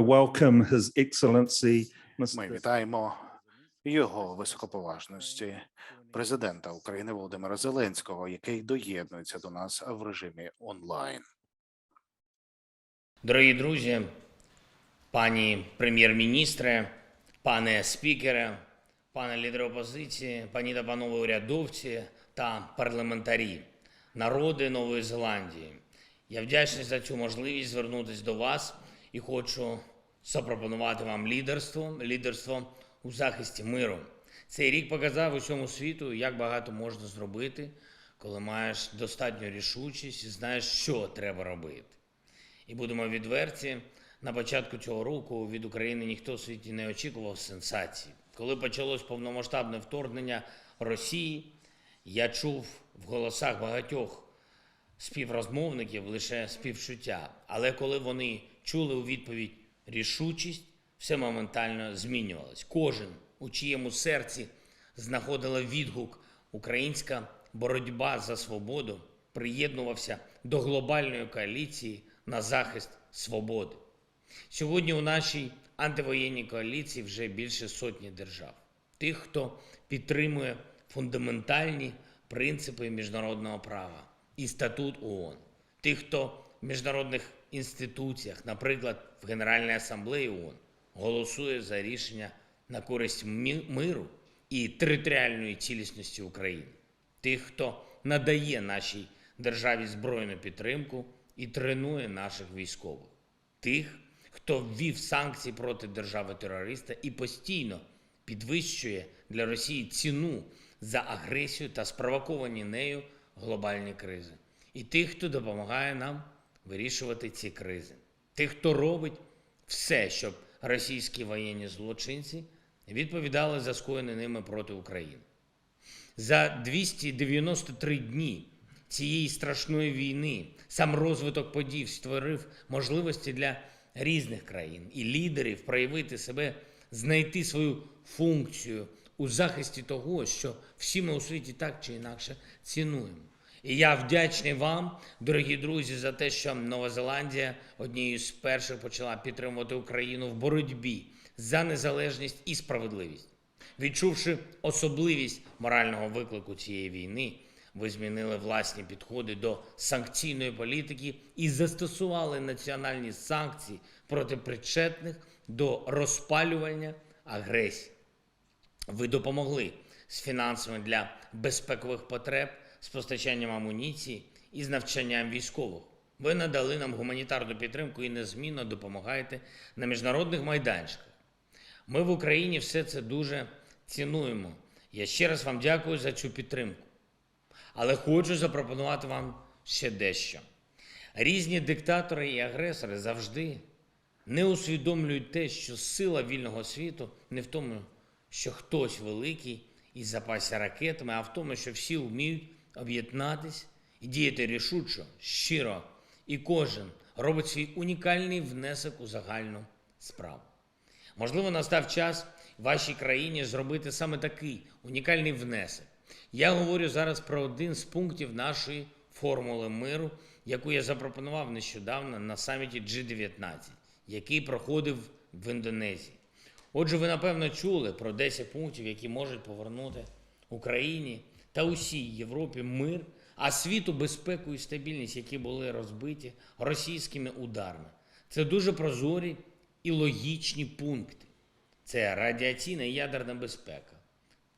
welcome His Excellency Ми Mr. вітаємо його високоповажності президента України Володимира Зеленського, який доєднується до нас в режимі онлайн. Дорогі друзі, пані прем'єр-міністре, пане спікере, пане лідер опозиції, пані та панове урядовці та парламентарі, народи Нової Зеландії. Я вдячний за цю можливість звернутися до вас і хочу запропонувати вам лідерство, лідерство у захисті миру. Цей рік показав усьому світу, як багато можна зробити, коли маєш достатню рішучість і знаєш, що треба робити. І будемо відверті, на початку цього року від України ніхто в світі не очікував сенсацій. Коли почалось повномасштабне вторгнення Росії, я чув в голосах багатьох співрозмовників лише співчуття. Але коли вони чули у відповідь рішучість, все моментально змінювалось. Кожен, у чиєму серці знаходила відгук українська боротьба за свободу, приєднувався до глобальної коаліції на захист свободи. Сьогодні у нашій антивоєнній коаліції вже більше сотні держав. Тих, хто підтримує фундаментальні принципи міжнародного права і статут ООН. Тих, хто в міжнародних інституціях, наприклад, в Генеральній асамблеї ООН, голосує за рішення на користь миру і територіальної цілісності України. Тих, хто надає нашій державі збройну підтримку і тренує наших військових. Тих, хто ввів санкції проти держави-терориста і постійно підвищує для Росії ціну за агресію та спровоковані нею глобальні кризи. І тих, хто допомагає нам вирішувати ці кризи. Тих, хто робить все, щоб російські воєнні злочинці відповідали за скоєне ними проти України. За 293 дні цієї страшної війни сам розвиток подій створив можливості для різних країн і лідерів проявити себе, знайти свою функцію у захисті того, що всі ми у світі так чи інакше цінуємо. І я вдячний вам, дорогі друзі, за те, що Нова Зеландія однією з перших почала підтримувати Україну в боротьбі за незалежність і справедливість. Відчувши особливість морального виклику цієї війни, ви змінили власні підходи до санкційної політики і застосували національні санкції проти причетних до розпалювання агресії. Ви допомогли з фінансами для безпекових потреб, з постачанням амуніції і з навчанням військових. Ви надали нам гуманітарну підтримку і незмінно допомагаєте на міжнародних майданчиках. Ми в Україні все це дуже цінуємо. Я ще раз вам дякую за цю підтримку. Але хочу запропонувати вам ще дещо. Різні диктатори і агресори завжди не усвідомлюють те, що сила вільного світу не в тому, що хтось великий і запасся ракетами, а в тому, що всі вміють об'єднатись і діяти рішучо, щиро, і кожен робить свій унікальний внесок у загальну справу. Можливо, настав час вашій країні зробити саме такий унікальний внесок. Я говорю зараз про один з пунктів нашої формули миру, яку я запропонував нещодавно на саміті G19, який проходив в Індонезії. Отже, ви напевно чули про 10 пунктів, які можуть повернути Україні та усій Європі мир, а світу безпеку і стабільність, які були розбиті російськими ударами. Це дуже прозорі і логічні пункти. Це радіаційна і ядерна безпека,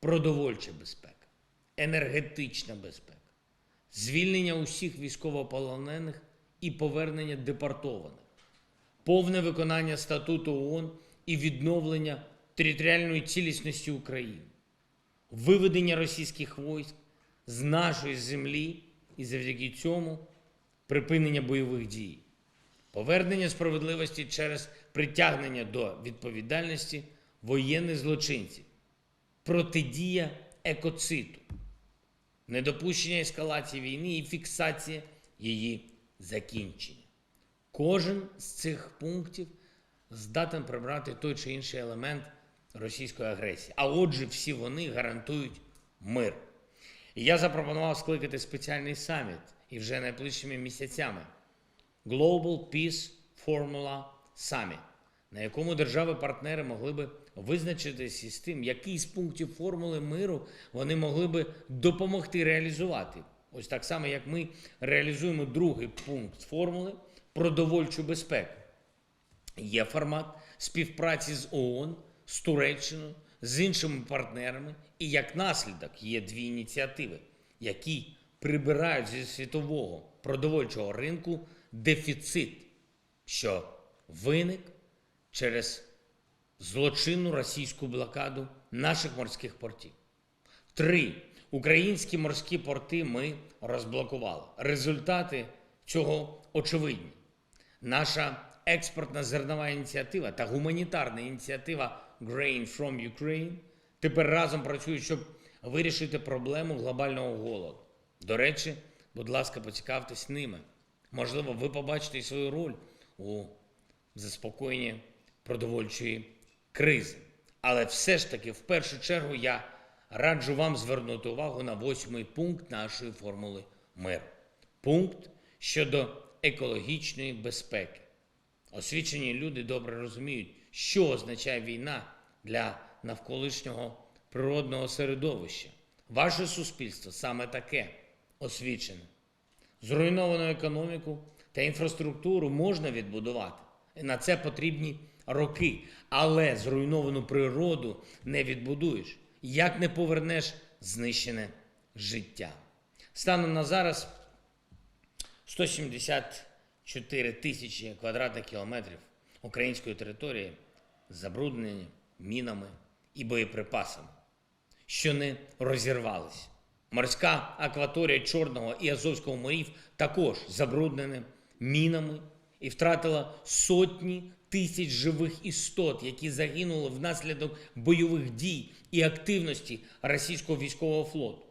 продовольча безпека, енергетична безпека, звільнення усіх військовополонених і повернення депортованих, повне виконання статуту ООН і відновлення територіальної цілісності України, виведення російських військ з нашої землі і завдяки цьому припинення бойових дій, повернення справедливості через притягнення до відповідальності воєнних злочинців, протидія екоциту, недопущення ескалації війни і фіксація її закінчення. Кожен з цих пунктів здатен прибрати той чи інший елемент російської агресії. А отже, всі вони гарантують мир. І я запропонував скликати спеціальний саміт і вже найближчими місяцями Global Peace Formula Summit на якому держави-партнери могли би визначитися з тим, який з пунктів формули миру вони могли би допомогти реалізувати. Ось так само, як ми реалізуємо другий пункт формули продовольчу безпеку. Є формат співпраці з ООН, з Туреччиною, з іншими партнерами, і як наслідок є дві ініціативи, які прибирають зі світового продовольчого ринку дефіцит, що виник через злочинну російську блокаду наших морських портів. Три українські морські порти ми розблокували. Результати цього очевидні. Наша експортна зернова ініціатива та гуманітарна ініціатива Grain from Ukraine тепер разом працюють, щоб вирішити проблему глобального голоду. До речі, будь ласка, поцікавтесь ними. Можливо, ви побачите свою роль у заспокоєнні продовольчої кризи. Але все ж таки, в першу чергу, я раджу вам звернути увагу на восьмий пункт нашої формули миру. Пункт щодо екологічної безпеки. Освічені люди добре розуміють, що означає війна для навколишнього природного середовища. Ваше суспільство саме таке освічене. Зруйновану економіку та інфраструктуру можна відбудувати. На це потрібні роки. Але зруйновану природу не відбудуєш. Як не повернеш знищене життя. Станом на зараз 174 тисячі квадратних кілометрів української території забруднені мінами і боєприпасами, що не розірвалися. Морська акваторія Чорного і Азовського морів також забруднена мінами і втратила сотні тисяч живих істот, які загинули внаслідок бойових дій і активності російського військового флоту.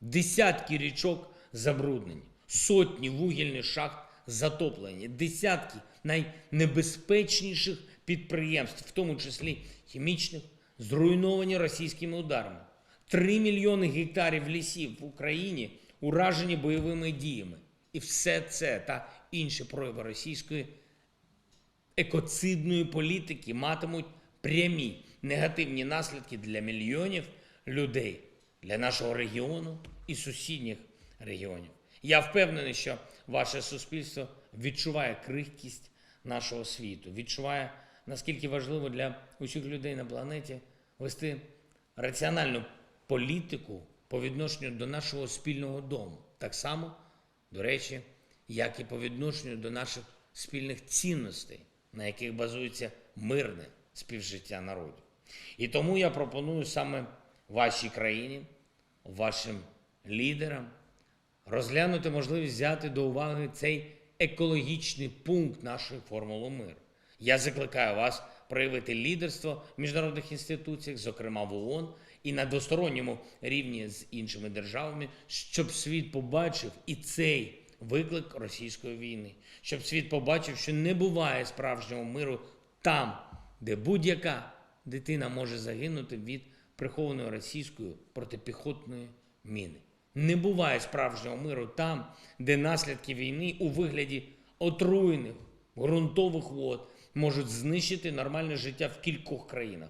Десятки річок забруднені, сотні вугільних шахт затоплені, десятки найнебезпечніших підприємств, в тому числі хімічних, зруйновані російськими ударами. Три мільйони гектарів лісів в Україні уражені бойовими діями. І все це та інші прояви російської екоцидної політики матимуть прямі негативні наслідки для мільйонів людей, для нашого регіону і сусідніх регіонів. Я впевнений, що ваше суспільство відчуває крихкість нашого світу, відчуває, наскільки важливо для усіх людей на планеті вести раціональну політику по відношенню до нашого спільного дому. Так само, до речі, як і по відношенню до наших спільних цінностей, на яких базується мирне співжиття народів. І тому я пропоную саме вашій країні, вашим лідерам розглянути можливість взяти до уваги цей екологічний пункт нашої формули миру. Я закликаю вас проявити лідерство в міжнародних інституціях, зокрема в ООН, і на двосторонньому рівні з іншими державами, щоб світ побачив і цей виклик російської війни, щоб світ побачив, що не буває справжнього миру там, де будь-яка дитина може загинути від прихованої російської протипіхотної міни. Не буває справжнього миру там, де наслідки війни у вигляді отруєних ґрунтових вод можуть знищити нормальне життя в кількох країнах.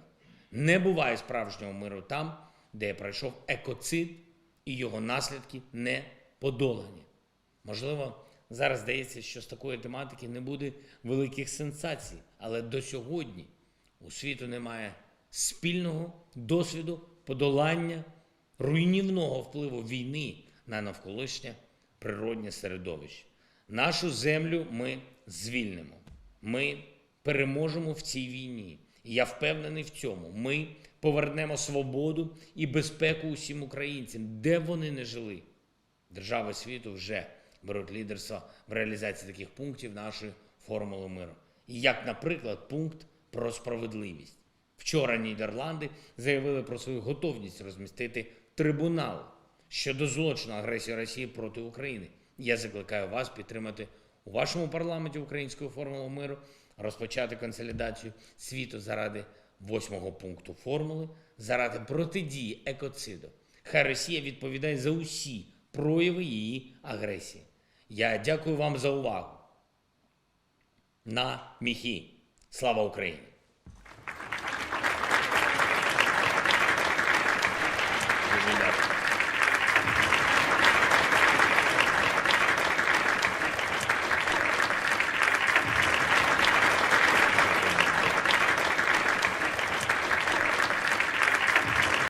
Не буває справжнього миру там, де пройшов екоцид і його наслідки не подолані. Можливо, зараз здається, що з такої тематики не буде великих сенсацій, але до сьогодні у світу немає спільного досвіду подолання руйнівного впливу війни на навколишнє природнє середовище. Нашу землю ми звільнимо. Ми переможемо в цій війні. І я впевнений в цьому. Ми повернемо свободу і безпеку усім українцям, де вони не жили. Держави світу вже беруть лідерство в реалізації таких пунктів нашої формули миру. І як, наприклад, пункт про справедливість. Вчора Нідерланди заявили про свою готовність розмістити трибунал щодо злочину агресії Росії проти України. Я закликаю вас підтримати у вашому парламенті українську формулу миру, розпочати консолідацію світу заради восьмого пункту формули, заради протидії екоциду. Хай Росія відповідає за усі прояви її агресії. Я дякую вам за увагу. На міхі. Слава Україні! Thank you.